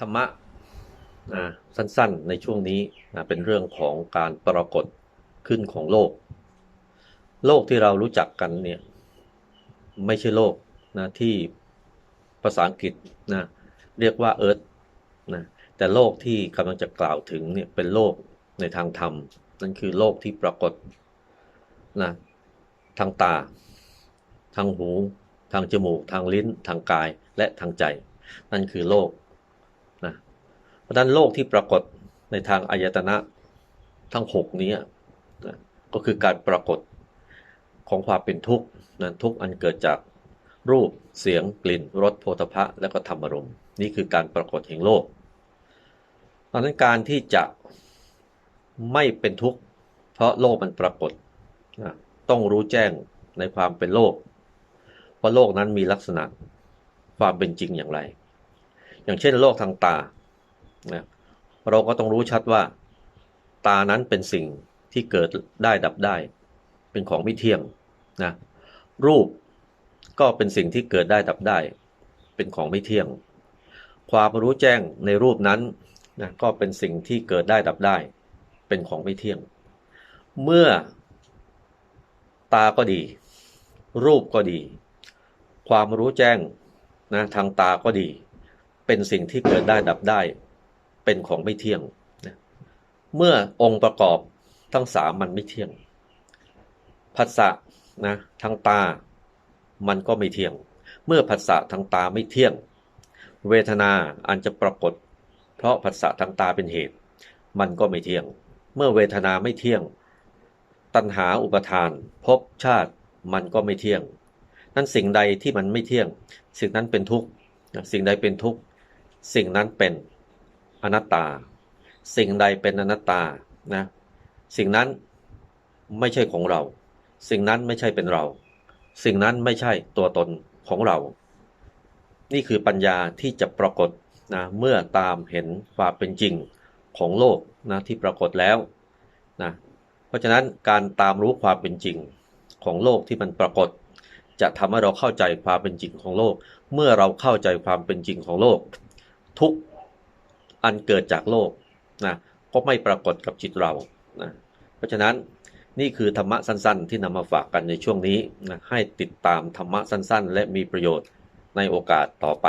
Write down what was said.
ธรรมะนะสั้นๆ ในช่วงนี้นะเป็นเรื่องของการปรากฏขึ้นของโลก โลกที่เรารู้จักกันเนี่ยไม่ใช่โลกนะที่ภาษาอังกฤษนะเรียกว่าเอิร์ธนะแต่โลกที่กำลังจะกล่าวถึงเนี่ยเป็นโลกในทางธรรม นั่นคือโลกที่ปรากฏนะทางตา ทางหู ทางจมูก ทางลิ้น ทางกาย และทางใจ นั่นคือโลกนะเพ ราะนั้นโลกที่ปรากฏในทางอายตนะทั้งหกนี้ก็คือการปรากฏของความเป็นทุกข์นะทุกข์อันเกิดจากรูปเสียงกลิ่นรสโผฏฐะและก็ธรรมารมณ์นี่คือการปรากฏแห่งโลกเพราะนั้นการที่จะไม่เป็นทุกข์เพราะโลกมันปรากฏต้องรู้แจ้งในความเป็นโลกว่าโลกนั้นมีลักษณะความเป็นจริงอย่างไร อย่างเช่นโลกทางตา นะเราก็ต้องรู้ชัดว่า ตานั้นเป็นสิ่งที่เกิดได้ดับได้ เป็นของไม่เที่ยงนะรูปก็เป็นสิ่งที่เกิดได้ดับได้ เป็นของไม่เที่ยง ความรู้แจ้งในรูปนั้นนะก็เป็นสิ่งที่เกิดได้ดับได้ เป็นของไม่เที่ยง เมื่อตาก็ดี รูปก็ดี ความรู้แจ้งนะทางตาก็ดี เป็นสิ่งที่เกิดได้ดับได้ เป็นของไม่เที่ยงนะเมื่อองค์ประกอบทั้งสามมันไม่เที่ยงผัสสะนะทางตา มันก็ไม่เที่ยง เมื่อผัสสะทางตาไม่เที่ยง เวทนาอันจะปรากฏ เพราะผัสสะทางตาเป็นเหตุ มันก็ไม่เที่ยง เมื่อเวทนาไม่เที่ยง ตัณหาอุปทานภพชาติมันก็ไม่เที่ยง นั้นสิ่งใดที่มันไม่เที่ยง สิ่งนั้นเป็นทุกข์สิ่งใดเป็นทุกข์สิ่งนั้นเป็น อนัตตา สิ่งใดเป็นอนัตตานะสิ่งนั้นไม่ใช่ของเรา สิ่งนั้นไม่ใช่เป็นเรา สิ่งนั้นไม่ใช่ตัวตนของเรา นี่คือปัญญาที่จะปรากฏนะเมื่อตามเห็นความเป็นจริงของโลกนะที่ปรากฏแล้วนะเพราะฉะนั้นการตามรู้ความเป็นจริงของโลกที่มันปรากฏ จะทำให้เราเข้าใจความเป็นจริงของโลก เมื่อเราเข้าใจความเป็นจริงของโลก ทุก อันเกิดจากโลกนะก็ไม่ปรากฏกับจิตเรานะเพราะฉะนั้นนี่คือธรรมะสั้นๆ ที่นำมาฝากกันในช่วงนี้นะให้ติดตามธรรมะสั้นๆ และมีประโยชน์ในโอกาสต่อไป